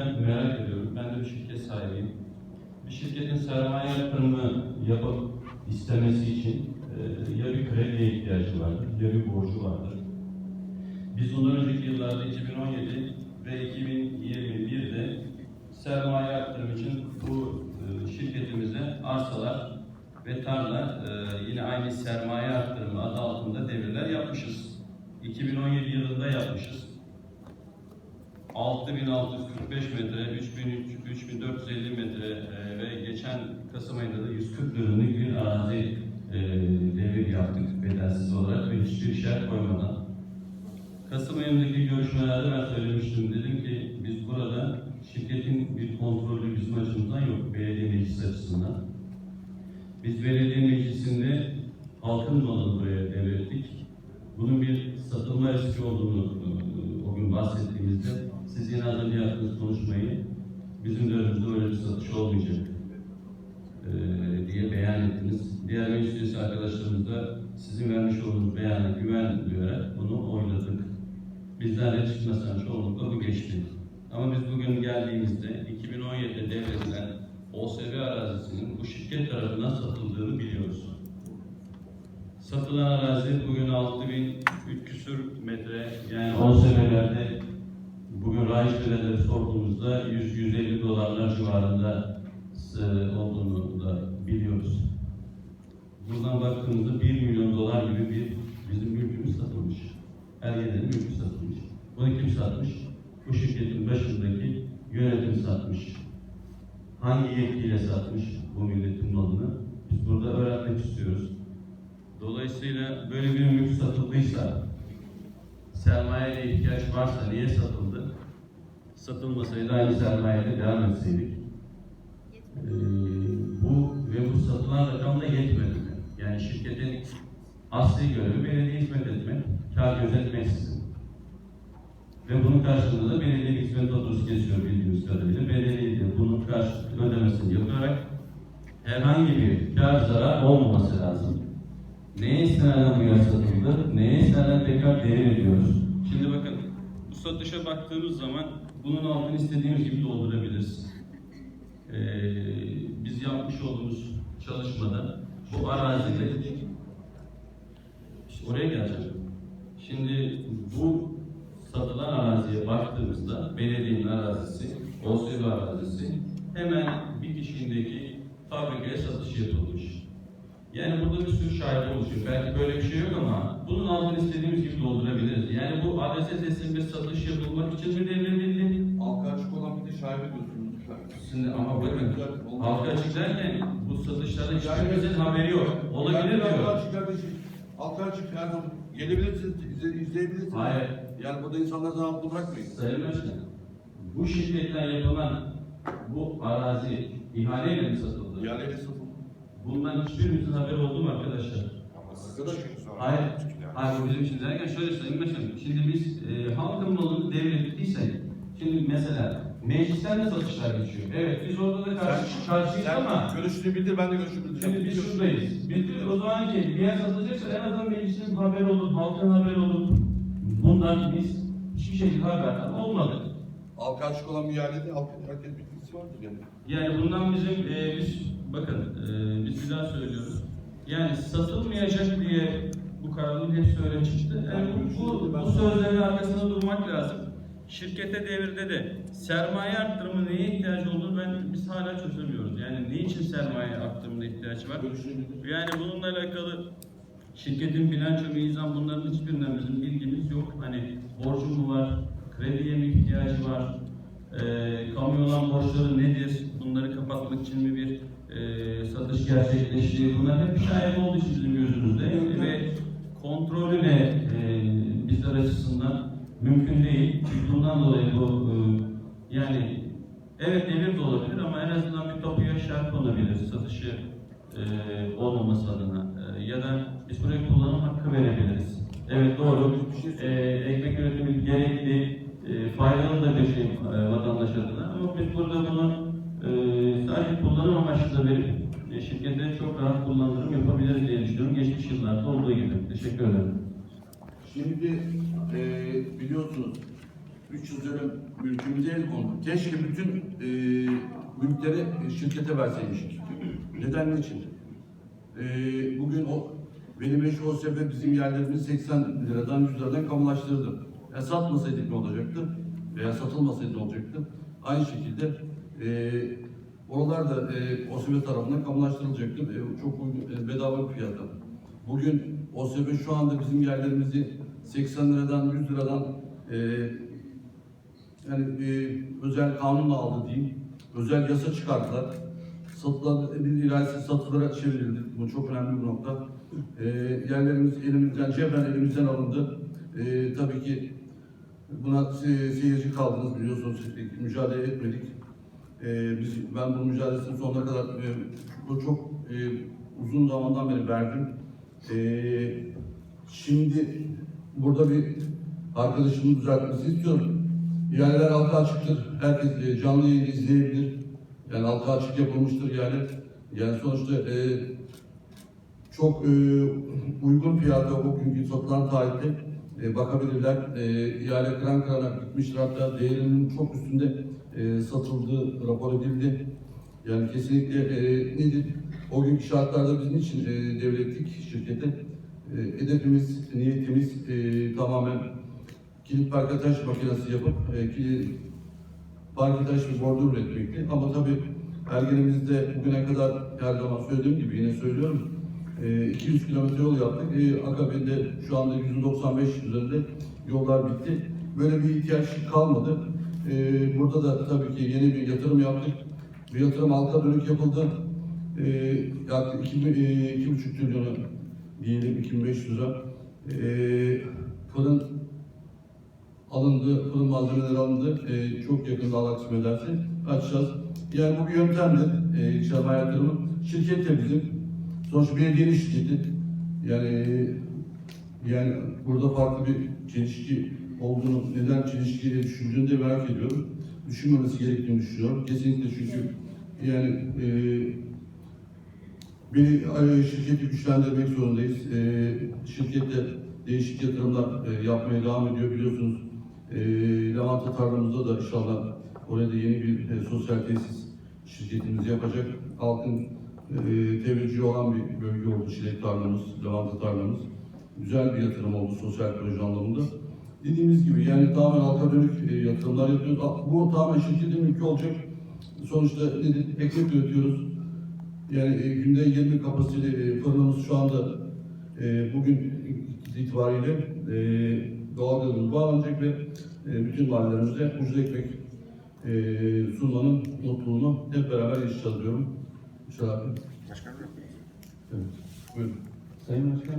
ben merak ediyorum. Ben de bir şirket sahibiyim. Bir şirketin sermaye yatırımı yapıp istemesi için e, ya bir krediye ihtiyacı vardır ya bir borcu vardır. Biz bundan önceki yıllarda 2017 ve 2021'de sermaye yatırım için bu e, şirketimize arsalar ve tarla e, yine aynı sermaye arttırımı adı altında devirler yapmışız. 2017 yılında yapmışız. 6645 metre, 3300, 3450 metre e, ve geçen Kasım ayında da 140 dönümlük bir arazi e, devir yaptık bedelsiz olarak ve hiçbir şart koymadan. Kasım ayındaki görüşmelerde ben söylemiştim. Dedim ki biz burada şirketin bir kontrolü bizim açımızdan yok. Belediye meclisi açısından. Biz belediye meclisinde halkın malını buraya devrettik. Bunun bir satılma riski olduğunu e, o gün bahsettiğimizde siz yine az önce yaptığınız konuşmayı bizim de önümüzde öyle bir satış olmayacak e, diye beyan ettiniz. Diğer meclis üyesi arkadaşlarımız da sizin vermiş olduğunuz beyana güven duyarak bunu oyladık. Bizden de çıkmasından çoğunlukla bu geçti. Ama biz bugün geldiğimizde 2017'de devredilen OSB arazisinin bu şirket tarafından satıldığını biliyoruz. Satılan arazi bugün 6000 küsür metre yani OSB'lerde bugün rayiç bedelleri sorduğumuzda 100-150 dolarlar civarında e, olduğunu da biliyoruz. Buradan baktığımızda 1 milyon dolar gibi bir bizim mülkümüz satılmış. Her yerinin mülkü satılmış. Bunu kim satmış? Bu şirketin başındaki yönetim satmış. Hangi yetkiyle satmış bu milletin malını? Biz burada öğrenmek istiyoruz. Dolayısıyla böyle bir mülk satıldıysa, sermayeye ihtiyaç varsa niye satıldı? Satılmasaydı aynı sermayeyle devam etseydik. Ee, bu ve bu satılan rakam da yetmedi mi? Yani şirketin asli görevi belediye hizmet etmek, kar gözetmeksizin. Ve bunun karşılığında da belediye hizmet faturası kesiyor bildiğimiz kadarıyla. Belediye de bunun karşılık ödemesini yaparak herhangi bir kar zarar olmaması lazım. Neye istinaden bu yer satıldı, neye istinaden tekrar devir ediyoruz? Şimdi bakın, bu satışa baktığımız zaman bunun altını istediğimiz gibi doldurabiliriz. Ee, biz yapmış olduğumuz çalışmada bu arazide işte oraya geleceğim. Şimdi bu satılan araziye baktığımızda belediyenin arazisi, OSB arazisi hemen bir kişiliğindeki fabrikaya satış yapılmış. Yani burada bir sürü şahit oluşuyor. Belki böyle bir şey yok ama bunun altını istediğimiz gibi doldurabiliriz. Yani bu adrese teslim ve satış yapılmak için mi devredildi? Halka açık olan bir de şaibe diyorsunuz. Şimdi ama bakın halka açık derken bu satışlarda hiçbirimizin haberi yok. Olabilir Yani Halka diyor. açık kardeşim. Halka açık yani gelebilirsiniz, izle, izleyebilirsiniz. Hayır. Yani burada insanları zamanlı bırakmayın. Sayın Başkan, bu şirketten yapılan bu arazi ihaleyle mi satıldı? Yani satın. Bundan hiçbirimizin haberi oldu mu arkadaşlar? Arkadaş Hayır. Hayır bu bizim için derken şöyle Sayın Başkanım. Şimdi biz e, halkın malını devrettiysek, şimdi mesela meclisten de satışlar geçiyor. Evet biz orada da karşı, karşıyız ama görüşünü bildir, ben de görüşümü bildireceğim. Şimdi biz şuradayız. Biz o zaman ki bir yer satılacaksa en azından meclisin haberi olur, halkın haberi olur. Bundan biz hiçbir şekilde haber olmadık. Halka açık olan bir ihalede halk, herkes bilgisi vardır yani. Yani bundan bizim e, biz bakın e, biz bir daha söylüyoruz. Yani satılmayacak diye bu kararın hepsi öyle çıktı. Yani bu, bu, bu sözlerin arkasında durmak lazım. Şirkete devirde de sermaye arttırımı neye ihtiyacı olduğunu ben biz hala çözemiyoruz. Yani ne için sermaye arttırımına ihtiyaç var? Yani bununla alakalı şirketin bilanço, mizan bunların hiçbirinden bizim bilgimiz yok. Hani borcu mu var, krediye mi ihtiyacı var, e, kamu olan borçları nedir, bunları kapatmak için mi bir e, satış gerçekleşti, bunlar hep şahit olduğu için bizim gözümüzde ve kontrolü de e, bizler açısından mümkün değil. Bundan dolayı bu e, yani evet devir de olabilir ama en azından bir tapuya şart olabilir satışı e, olmaması adına E, ya da biz buraya kullanım hakkı verebiliriz. Evet doğru. E, ekmek üretimi gerekli, e, faydalı da bir şey e, vatandaş adına ama biz burada bunu e, sadece kullanım amaçlı da verip e, şirkete çok rahat kullanırım yapabiliriz diye düşünüyorum. Geçmiş yıllarda olduğu gibi. Teşekkür ederim. Şimdi e, biliyorsunuz 300 dönüm mülkümüze el kondu. Keşke bütün e, mülkleri şirkete verseymişik. Neden niçin? E, bugün o benim eş o sebep bizim yerlerimizi 80 liradan 100 liradan kamulaştırdı. Ya satmasaydık ne olacaktı? Veya satılmasaydı ne olacaktı? Aynı şekilde e, oralar da e, OSB tarafından kamulaştırılacaktı. E, çok uygun, e, bedava bir fiyata. Bugün OSB şu anda bizim yerlerimizi 80 liradan 100 liradan e, yani e, özel kanunla aldı diyeyim. Özel yasa çıkardılar. Satılan bir iradesi satılıra çevrildi. Bu çok önemli bir nokta. E, yerlerimiz elimizden, cebren elimizden alındı. E, tabii ki buna se- seyirci kaldınız biliyorsunuz. Mücadele etmedik. E, biz, ben bu mücadelesinin sonuna kadar e, bu çok e, uzun zamandan beri verdim. E, şimdi burada bir arkadaşımın düzeltmesi istiyorum. İhaleler halka açıktır. Herkes e, canlı yayın izleyebilir. Yani halka açık yapılmıştır yani. Yani sonuçta e, çok e, uygun fiyata bugünkü satılan tarihte e, bakabilirler. E, ihale kıran kırana gitmiştir. Hatta değerinin çok üstünde e, satıldığı rapor edildi. Yani kesinlikle e, nedir? O günkü şartlarda biz niçin e, devrettik şirkete? E, hedefimiz, niyetimiz e, tamamen kilit parketaş makinesi yapıp e, kilit parketaş ve bordür üretmekti. Ama tabii Ergenimizde bugüne kadar her zaman söylediğim gibi yine söylüyorum. e, 200 kilometre yol yaptık. E, akabinde şu anda 195 üzerinde yollar bitti. Böyle bir ihtiyaç kalmadı. E, burada da tabii ki yeni bir yatırım yaptık. Bir yatırım halka dönük yapıldı. E, yaklaşık 2, e, 2,5 trilyonu diyelim 2500 lira. E, fırın alındı, fırın malzemeleri alındı. Ee, çok yakında Allah kısmet ederse açacağız. Yani bu bir yöntemdir. Ee, inşallah hayatlarımın. Şirket de bizim. Sonuçta belediyenin şirketi. Yani yani burada farklı bir çelişki olduğunu, neden çelişki diye düşündüğünü de merak ediyorum. Düşünmemesi gerektiğini düşünüyorum. Kesinlikle çünkü yani e, bir e, şirketi güçlendirmek zorundayız. E, şirkette değişik yatırımlar e, yapmaya devam ediyor biliyorsunuz. E, Lavanta tarlamızda da inşallah oraya da yeni bir e, sosyal tesis şirketimiz yapacak. Halkın e, teveccühü olan bir bölge oldu çilek tarlamız, lavanta tarlamız. Güzel bir yatırım oldu sosyal proje anlamında. Dediğimiz gibi yani tamamen halka dönük e, yatırımlar yapıyoruz. Bu tamamen şirketin mülkü olacak. Sonuçta nedir? Ekmek üretiyoruz. Yani e, günde 20 kapasiteli e, fırınımız şu anda e, bugün itibariyle e, doğalgazımız bağlanacak ve e, bütün mahallelerimize ucuz ekmek e, sunmanın mutluluğunu hep beraber yaşayacağız diyorum. İnşallah. Başkanım. Evet. Buyurun. Sayın Başkan,